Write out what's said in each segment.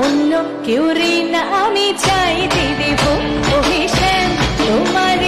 অন্য কেউ না আমি চাইতে দেব ও হিসেব তোমার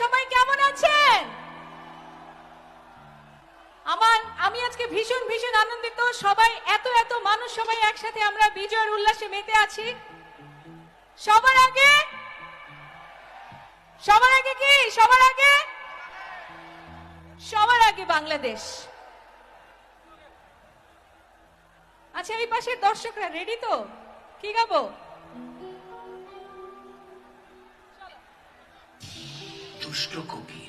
সবাই কেমন আছেন? আমার, আমি আজকে ভীষণ ভীষণ আনন্দিত। সবাই, এত এত মানুষ সবাই একসাথে আমরা বিজয়ের উল্লাসে মেতে আছি। সবার আগে সবার আগে কি? সবার আগে? সবার আগে বাংলাদেশ। আচ্ছা এই পাশের দর্শকরা রেডি তো? কি গাবো? দুষ্ট কবি।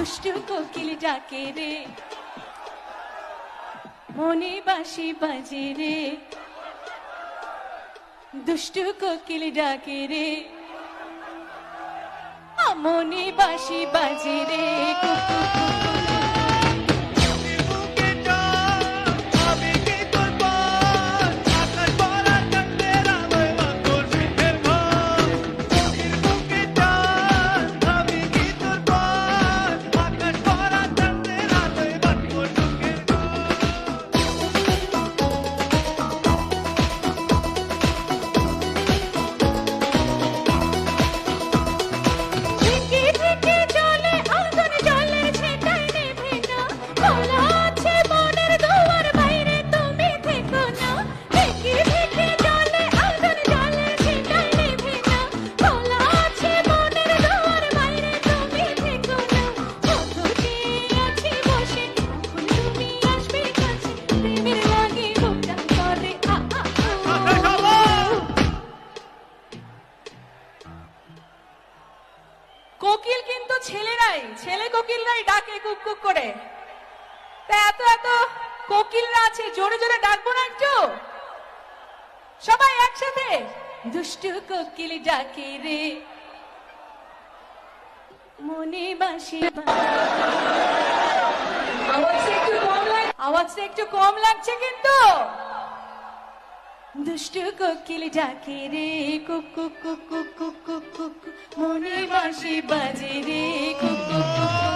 দুষ্টু কোকিল ডাকে রে। মনে বাসি বাজে রে। দুষ্টু কোকিল ডাকে রে। মনে বাসি বাজে রে। কুকু করে তা এত এত কোকিলরা আছে জোরে জোরে ডাকবো না একটু সবাই একসাথে দুষ্টু কোকিল ডাকে রে মনে বাসি আওয়াজটা একটু কম লাগছে কিন্তু দুষ্টু কোকিল ডাকে রে কুক কুক কুক কুক কুক কুক মনে বাসি বাজে রে কুক কুক কুক